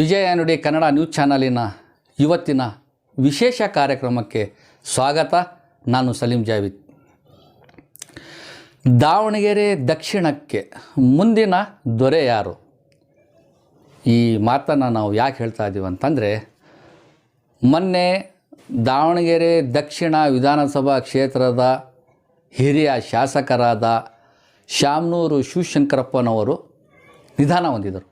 ವಿಜಯ ನುಡಿ ಕನ್ನಡ ನ್ಯೂಸ್ ಚಾನಲಿನ ಇವತ್ತಿನ ವಿಶೇಷ ಕಾರ್ಯಕ್ರಮಕ್ಕೆ ಸ್ವಾಗತ. ನಾನು ಸಲೀಂ ಜಾವಿದ್. ದಾವಣಗೆರೆ ದಕ್ಷಿಣಕ್ಕೆ ಮುಂದಿನ ದೊರೆ ಯಾರು? ಈ ಮಾತನ್ನು ನಾವು ಯಾಕೆ ಹೇಳ್ತಾ ಇದ್ದೀವಿ ಅಂತಂದರೆ, ಮೊನ್ನೆ ದಾವಣಗೆರೆ ದಕ್ಷಿಣ ವಿಧಾನಸಭಾ ಕ್ಷೇತ್ರದ ಹಿರಿಯ ಶಾಸಕರಾದ ಶಾಮನೂರು ಶಿವಶಂಕರಪ್ಪನವರು ನಿಧನ ಹೊಂದಿದರು.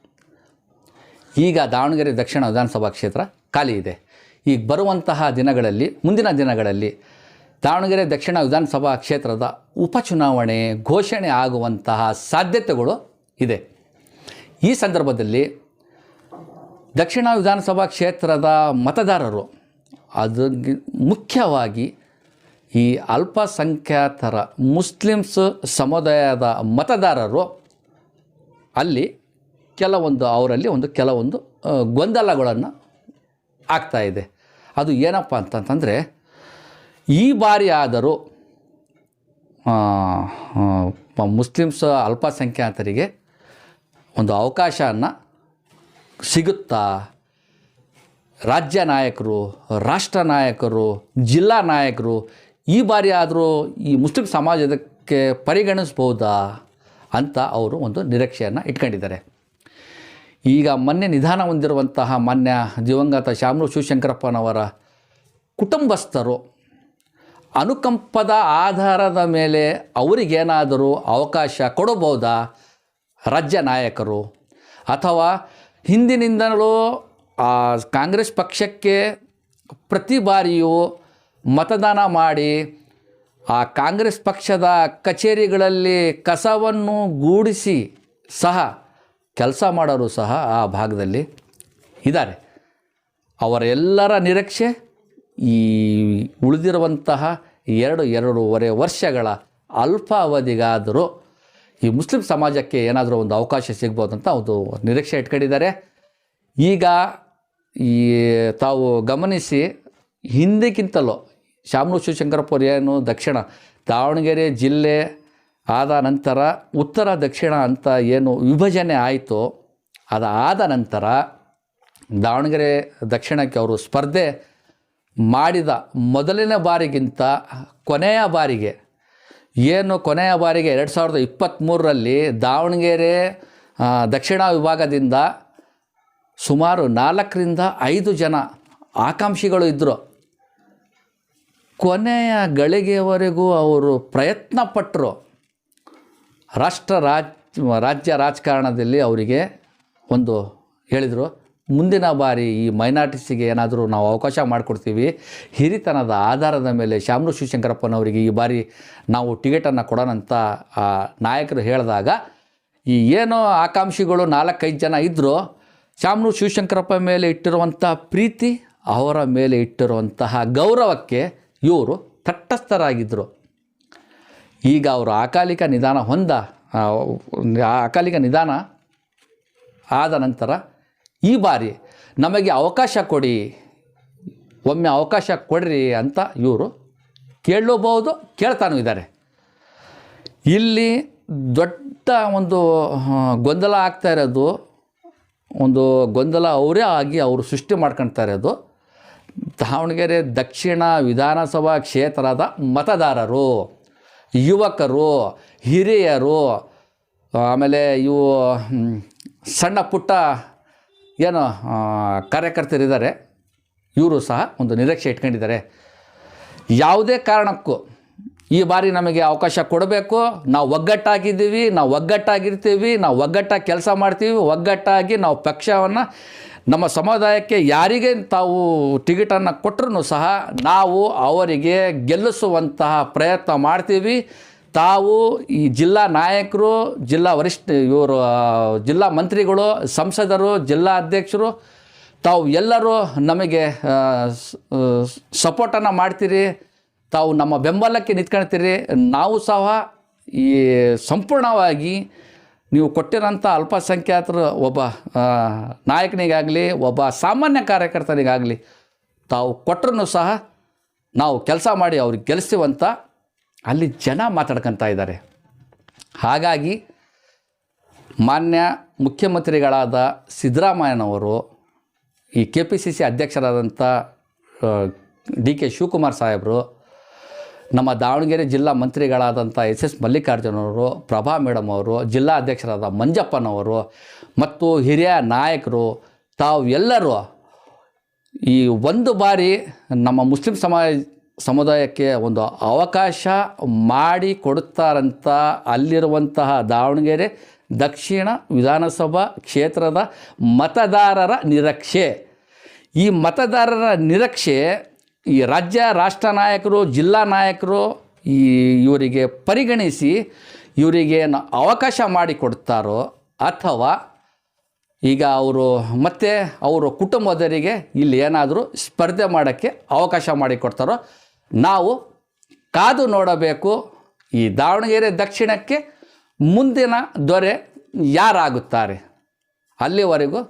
ಈಗ ದಾವಣಗೆರೆ ದಕ್ಷಿಣ ವಿಧಾನಸಭಾ ಕ್ಷೇತ್ರ ಖಾಲಿ ಇದೆ. ಈಗ ಬರುವಂತಹ ದಿನಗಳಲ್ಲಿ, ಮುಂದಿನ ದಿನಗಳಲ್ಲಿ ದಾವಣಗೆರೆ ದಕ್ಷಿಣ ವಿಧಾನಸಭಾ ಕ್ಷೇತ್ರದ ಉಪಚುನಾವಣೆ ಘೋಷಣೆ ಆಗುವಂತಹ ಸಾಧ್ಯತೆಗಳು ಇದೆ. ಈ ಸಂದರ್ಭದಲ್ಲಿ ದಕ್ಷಿಣ ವಿಧಾನಸಭಾ ಕ್ಷೇತ್ರದ ಮತದಾರರು ಅದು ಮುಖ್ಯವಾಗಿ ಈ ಅಲ್ಪಸಂಖ್ಯಾತರ ಮುಸ್ಲಿಮ್ಸ್ ಸಮುದಾಯದ ಮತದಾರರು ಅಲ್ಲಿ ಕೆಲವೊಂದು ಅವರಲ್ಲಿ ಒಂದು ಕೆಲವೊಂದು ಗೊಂದಲಗಳನ್ನು ಆಗ್ತಾ ಇದೆ. ಅದು ಏನಪ್ಪ ಅಂತಂತಂದರೆ, ಈ ಬಾರಿ ಆದರೂ ಮುಸ್ಲಿಮ್ಸ್ ಅಲ್ಪಸಂಖ್ಯಾತರಿಗೆ ಒಂದು ಅವಕಾಶವನ್ನು ಸಿಗುತ್ತಾ? ರಾಜ್ಯ ನಾಯಕರು, ರಾಷ್ಟ್ರ ನಾಯಕರು, ಜಿಲ್ಲಾ ನಾಯಕರು ಈ ಬಾರಿ ಆದರೂ ಈ ಮುಸ್ಲಿಂ ಸಮಾಜಕ್ಕೆ ಪರಿಗಣಿಸ್ಬೋದಾ ಅಂತ ಅವರು ಒಂದು ನಿರೀಕ್ಷೆಯನ್ನು ಇಟ್ಕೊಂಡಿದ್ದಾರೆ. ಈಗ ಮೊನ್ನೆ ನಿಧಾನ ಹೊಂದಿರುವಂತಹ ಮಾನ್ಯ ದಿವಂಗತ ಶಾಮರು ಶಿವಶಂಕರಪ್ಪನವರ ಕುಟುಂಬಸ್ಥರು ಅನುಕಂಪದ ಆಧಾರದ ಮೇಲೆ ಅವರಿಗೇನಾದರೂ ಅವಕಾಶ ಕೊಡಬಹುದಾ? ರಾಜ್ಯ ನಾಯಕರು ಅಥವಾ ಹಿಂದಿನಿಂದಲೂ ಆ ಕಾಂಗ್ರೆಸ್ ಪಕ್ಷಕ್ಕೆ ಪ್ರತಿ ಬಾರಿಯೂ ಮತದಾನ ಮಾಡಿ ಆ ಕಾಂಗ್ರೆಸ್ ಪಕ್ಷದ ಕಚೇರಿಗಳಲ್ಲಿ ಕಸವನ್ನು ಗೂಡಿಸಿ ಸಹ ಕೆಲಸ ಮಾಡೋರು ಸಹ ಆ ಭಾಗದಲ್ಲಿ ಇದ್ದಾರೆ. ಅವರೆಲ್ಲರ ನಿರೀಕ್ಷೆ ಈ ಉಳಿದಿರುವಂತಹ ಎರಡು, ಎರಡೂವರೆ ವರ್ಷಗಳ ಅಲ್ಪ ಅವಧಿಗಾದರೂ ಈ ಮುಸ್ಲಿಂ ಸಮಾಜಕ್ಕೆ ಏನಾದರೂ ಒಂದು ಅವಕಾಶ ಸಿಗ್ಬೋದು ಅಂತ ಒಂದು ನಿರೀಕ್ಷೆ ಇಟ್ಕೊಂಡಿದ್ದಾರೆ. ಈಗ ಈ ತಾವು ಗಮನಿಸಿ ಹಿಂದಿಗಿಂತಲೂ ಶಾಮನು ಶಿವಶಂಕರಪುರ ಏನು ದಕ್ಷಿಣ ದಾವಣಗೆರೆ ಜಿಲ್ಲೆ ಆದ ನಂತರ ಉತ್ತರ ದಕ್ಷಿಣ ಅಂತ ಏನು ವಿಭಜನೆ ಆಯಿತು ಅದಾದ ನಂತರ ದಾವಣಗೆರೆ ದಕ್ಷಿಣಕ್ಕೆ ಅವರು ಸ್ಪರ್ಧೆ ಮಾಡಿದ ಮೊದಲನೇ ಬಾರಿಗಿಂತ ಕೊನೆಯ ಬಾರಿಗೆ. ಏನು ಕೊನೆಯ ಬಾರಿಗೆ ಎರಡು ಸಾವಿರದ ಇಪ್ಪತ್ತ್ಮೂರರಲ್ಲಿ ದಾವಣಗೆರೆ ದಕ್ಷಿಣ ವಿಭಾಗದಿಂದ ಸುಮಾರು ನಾಲ್ಕರಿಂದ ಐದು ಜನ ಆಕಾಂಕ್ಷಿಗಳು ಇದ್ದರು ಕೊನೆಯ ಗಳಿಗೆಯವರೆಗೂ ಅವರು ಪ್ರಯತ್ನ ಪಟ್ಟರು ರಾಷ್ಟ್ರ ರಾಜ್, ರಾಜ್ಯ ರಾಜಕಾರಣದಲ್ಲಿ ಅವರಿಗೆ ಒಂದು ಹೇಳಿದರು, ಮುಂದಿನ ಬಾರಿ ಈ ಮೈನಾರಿಟೀಸಿಗೆ ಏನಾದರೂ ನಾವು ಅವಕಾಶ ಮಾಡಿಕೊಡ್ತೀವಿ. ಹಿರಿತನದ ಆಧಾರದ ಮೇಲೆ ಶಾಮರು ಶಿವಶಂಕರಪ್ಪನವರಿಗೆ ಈ ಬಾರಿ ನಾವು ಟಿಕೆಟನ್ನು ಕೊಡೋಣಂತ ಆ ನಾಯಕರು ಹೇಳಿದಾಗ, ಈ ಏನೋ ಆಕಾಂಕ್ಷಿಗಳು ನಾಲ್ಕೈದು ಜನ ಇದ್ದರೂ ಶಾಮರು ಶಿವಶಂಕರಪ್ಪ ಮೇಲೆ ಇಟ್ಟಿರುವಂಥ ಪ್ರೀತಿ, ಅವರ ಮೇಲೆ ಇಟ್ಟಿರುವಂತಹ ಗೌರವಕ್ಕೆ ಇವರು ತಟಸ್ಥರಾಗಿದ್ದರು ಈಗ ಅವರು ಅಕಾಲಿಕ ನಿಧಾನ ಹೊಂದ ಅಕಾಲಿಕ ನಿಧಾನ ಆದ ನಂತರ ಈ ಬಾರಿ ನಮಗೆ ಅವಕಾಶ ಕೊಡಿ, ಒಮ್ಮೆ ಅವಕಾಶ ಕೊಡ್ರಿ ಅಂತ ಇವರು ಕೇಳಲೂಬಹುದು, ಕೇಳ್ತಾನೂ ಇದ್ದಾರೆ. ಇಲ್ಲಿ ದೊಡ್ಡ ಒಂದು ಗೊಂದಲ ಆಗ್ತಾ ಇರೋದು, ಒಂದು ಗೊಂದಲ ಅವರೇ ಆಗಿ ಅವರು ಸೃಷ್ಟಿ ಮಾಡ್ಕೊಳ್ತಾ ಇರೋದು, ದಾವಣಗೆರೆ ದಕ್ಷಿಣ ವಿಧಾನಸಭಾ ಕ್ಷೇತ್ರದ ಮತದಾರರು. ಯುವಕರು, ಹಿರಿಯರು, ಆಮೇಲೆ ಇವು ಸಣ್ಣ ಪುಟ್ಟ ಏನು ಕಾರ್ಯಕರ್ತರಿದ್ದಾರೆ ಇವರು ಸಹ ಒಂದು ನಿರೀಕ್ಷೆ ಇಟ್ಕೊಂಡಿದ್ದಾರೆ. ಯಾವುದೇ ಕಾರಣಕ್ಕೂ ಈ ಬಾರಿ ನಮಗೆ ಅವಕಾಶ ಕೊಡಬೇಕು. ನಾವು ಒಗ್ಗಟ್ಟಾಗಿದ್ದೀವಿ, ನಾವು ಒಗ್ಗಟ್ಟಾಗಿರ್ತೀವಿ, ನಾವು ಒಗ್ಗಟ್ಟಾಗಿ ಕೆಲಸ ಮಾಡ್ತೀವಿ, ಒಗ್ಗಟ್ಟಾಗಿ ನಾವು ಪಕ್ಷವನ್ನು ನಮ್ಮ ಸಮುದಾಯಕ್ಕೆ ಯಾರಿಗೆ ತಾವು ಟಿಕೆಟನ್ನು ಕೊಟ್ಟರೂ ಸಹ ನಾವು ಅವರಿಗೆ ಗೆಲ್ಲಿಸುವಂತಹ ಪ್ರಯತ್ನ ಮಾಡ್ತೀವಿ. ತಾವು ಈ ಜಿಲ್ಲಾ ನಾಯಕರು, ಜಿಲ್ಲಾ ವರಿಷ್ಠ ಇವರು ಜಿಲ್ಲಾ ಮಂತ್ರಿಗಳು, ಸಂಸದರು, ಜಿಲ್ಲಾ ಅಧ್ಯಕ್ಷರು, ತಾವು ಎಲ್ಲರೂ ನಮಗೆ ಸಪೋರ್ಟನ್ನು ಮಾಡ್ತೀರಿ. ತಾವು ನಮ್ಮ ಬೆಂಬಲಕ್ಕೆ ನಿಂತ್ಕೊಳ್ತೀರಿ. ನಾವು ಸಹ ಈ ಸಂಪೂರ್ಣವಾಗಿ ನೀವು ಕೊಟ್ಟಿರೋಂಥ ಅಲ್ಪಸಂಖ್ಯಾತರು ಒಬ್ಬ ನಾಯಕನಿಗಾಗಲಿ, ಒಬ್ಬ ಸಾಮಾನ್ಯ ಕಾರ್ಯಕರ್ತನಿಗಾಗಲಿ, ತಾವು ಕೊಟ್ಟರು ಸಹ ನಾವು ಕೆಲಸ ಮಾಡಿ ಅವ್ರಿಗೆ ಗೆಲ್ಲಿಸ್ತೀವಂತ ಅಲ್ಲಿ ಜನ ಮಾತಾಡ್ಕೊತಾ ಇದ್ದಾರೆ. ಹಾಗಾಗಿ ಮಾನ್ಯ ಮುಖ್ಯಮಂತ್ರಿಗಳಾದ ಸಿದ್ದರಾಮಯ್ಯನವರು, ಈ ಕೆ ಪಿ ಸಿ ಸಿ ಅಧ್ಯಕ್ಷರಾದಂಥ ಡಿ ಕೆ ಶಿವಕುಮಾರ್ ಸಾಹೇಬರು ನಮ್ಮ ದಾವಣಗೆರೆ ಜಿಲ್ಲಾ ಮಂತ್ರಿಗಳಾದಂಥ ಎಸ್ ಎಸ್ ಮಲ್ಲಿಕಾರ್ಜುನವರು ಪ್ರಭಾ ಮೇಡಮ್ ಅವರು, ಜಿಲ್ಲಾ ಅಧ್ಯಕ್ಷರಾದ ಮಂಜಪ್ಪನವರು ಮತ್ತು ಹಿರಿಯ ನಾಯಕರು, ತಾವು ಎಲ್ಲರೂ ಈ ಒಂದು ಬಾರಿ ನಮ್ಮ ಮುಸ್ಲಿಂ ಸಮಾಜ ಸಮುದಾಯಕ್ಕೆ ಒಂದು ಅವಕಾಶ ಮಾಡಿ ಕೊಡುತ್ತಾರಂತ ಅಲ್ಲಿರುವಂತಹ ದಾವಣಗೆರೆ ದಕ್ಷಿಣ ವಿಧಾನಸಭಾ ಕ್ಷೇತ್ರದ ಮತದಾರರ ನಿರೀಕ್ಷೆ. ಈ ಮತದಾರರ ನಿರೀಕ್ಷೆ ಈ ರಾಜ್ಯ ರಾಷ್ಟ್ರ ನಾಯಕರು, ಜಿಲ್ಲಾ ನಾಯಕರು ಈ ಇವರಿಗೆ ಪರಿಗಣಿಸಿ ಇವರಿಗೆ ಅವಕಾಶ ಮಾಡಿಕೊಡ್ತಾರೋ ಅಥವಾ ಈಗ ಅವರು ಮತ್ತೆ ಅವರ ಕುಟುಂಬದವರಿಗೆ ಇಲ್ಲಿ ಏನಾದರೂ ಸ್ಪರ್ಧೆ ಮಾಡೋಕ್ಕೆ ಅವಕಾಶ ಮಾಡಿಕೊಡ್ತಾರೋ, ನಾವು ಕಾದು ನೋಡಬೇಕು. ಈ ದಾವಣಗೆರೆ ದಕ್ಷಿಣಕ್ಕೆ ಮುಂದಿನ ದೊರೆ ಯಾರಾಗುತ್ತಾರೆ? ಅಲ್ಲಿವರೆಗೂ